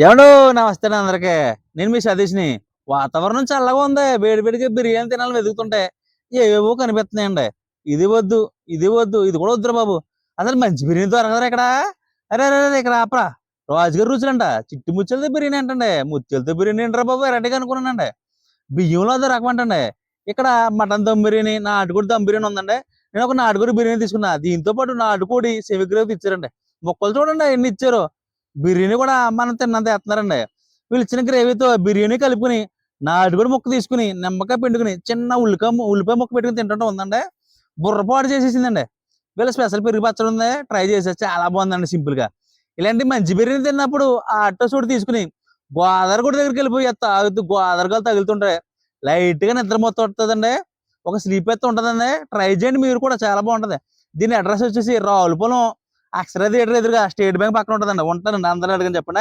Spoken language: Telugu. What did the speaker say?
ఏమండు నమస్తే అందరికీ. నేను మీ సతీష్ని. వాతావరణం చల్లగా ఉంది. వేడి వేడిగా బిర్యానీ తినాలని వెతుకుతుంటే ఏవేవో కనిపిస్తున్నాయండి. ఇది వద్దు ఇది వద్దు ఇది కూడా వద్దురా బాబు. అసలు మంచి బిర్యానీ దొరకదురా ఇక్కడ. అరే అరే అరే ఇక్కడ ఆపరా. రాజుగారి రుచులంట. చిట్టి ముచ్చలతో బిర్యానీ అంటండి. ముత్యాలతో బిర్యానీ ఏంటరా బాబు? వెరైటీగా అనుకున్నానండి. బియ్యంలో అదో రకం అంటండి ఇక్కడ మటన్ దమ్ బిర్యానీ నాటుకోడి దమ్ బిర్యానీ ఉందండి. నేను ఒక నాటుకోడి బిర్యానీ తీసుకున్నా. దీంతో పాటు నాటుకోడి సెవిగ్రేవ్ ఇచ్చారండి. మొక్కలు చూడండి ఎన్ని ఇచ్చారు. బిర్యానీ కూడా మనం తిన్నంత వేస్తున్నారండి వీళ్ళు ఇచ్చిన గ్రేవీతో బిర్యానీ కలుపుకుని నాటుకోడి ముక్క తీసుకుని నిమ్మకాయ పిండుకుని చిన్న ఉల్లికాయ ఉల్లిపాయ ముక్క పెట్టుకుని తింటుంటే ఉందండి. బుర్రపాటు చేసేసిందండి. వీళ్ళ స్పెషల్ పెరుగు పచ్చడి ఉంది ట్రై చేసా చాలా బాగుందండి సింపుల్గా ఇలాంటి మంచి బిర్యానీ తిన్నప్పుడు ఆ అట్ట సూడు తీసుకుని గోదావరిగూడ దగ్గరికి వెళ్ళిపోయి తాగుతూ గోదావరి తగులుతుంటాయి తగులుతుంటే లైట్గా నిద్ర మొత్తం వస్తుందండి. ఒక స్లీప్ అయితే ఉంటుందండి ట్రై చేయండి మీరు కూడా చాలా బాగుంటది. దీని అడ్రస్ వచ్చేసి రావులపురం అక్షర థియేటర్ ఎదురుగా స్టేట్ బ్యాంక్ పక్కన ఉంటుందండి. ఉంటానండి అందరూ అడగని చెప్పండి.